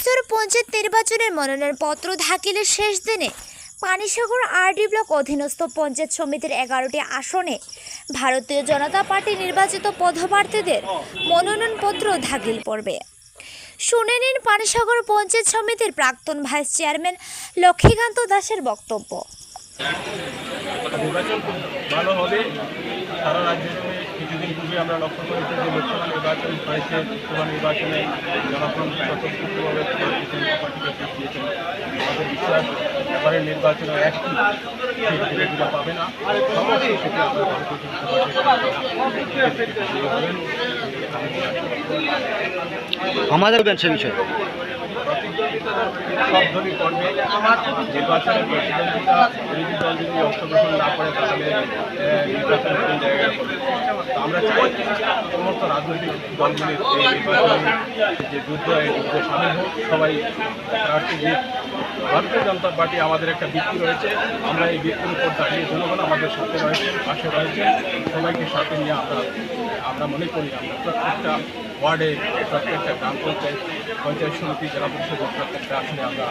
ত্রিস্তর পঞ্চায়েত নির্বাচনের মনোনয়ন পত্র ধাকিলের শেষ দিনে পানিসাগর আরডি ব্লক অধীনস্থ পঞ্চায়েত সমিতির এগারোটি আসনে ভারতীয় জনতা পার্টি নির্বাচিত পদপ্রার্থীদের মনোনয়নপত্র ধাকিল পড়বে শুনে নিন পানিসাগর পঞ্চায়েত সমিতির প্রাক্তন ভাইস চেয়ারম্যান লক্ষ্মীকান্ত দাসের বক্তব্য। নির্বাচন ভালো হবে। সারা রাজ্য কিছুদিন পূর্বে আমরা লক্ষ্য করেছি যে লোকসভা নির্বাচন হয়েছে, লোকসভা নির্বাচনে জনগণ স্বতঃস্ফূর্তভাবে পার্টিকে আমাদের বিশ্বাস এবারে নির্বাচনে একটি পাবে না। আমাদের সে বিষয়ে। সব দলই করবে নির্বাচনের প্রতিদ্বন্দ্বিতা, বিরোধী দল যদি অংশগ্রহণ না করে, তাহলে নির্বাচন কোন জায়গায় তো আমরা চাই সমস্ত রাজনৈতিক দলগুলির নির্বাচনে যে যুদ্ধ, এই সামিল হোক। সবাই প্রার্থী ভারতীয় জনতা পার্টি আমাদের একটা বৃত্তি রয়েছে। আমরা এই বৃত্তির উপর দাঁড়িয়ে জনগণ আমাদের সাথে রয়েছেন পাশে রয়েছেন সবাইকে সাথে নিয়ে আমরা আমরা মনে করি, আমরা প্রত্যেকটা ওয়ার্ডে, প্রত্যেকটা গ্রাম পঞ্চায়েত পঞ্চায়েত সমিতি জেলা পরিষদ প্রত্যেকটা আসনে আমরা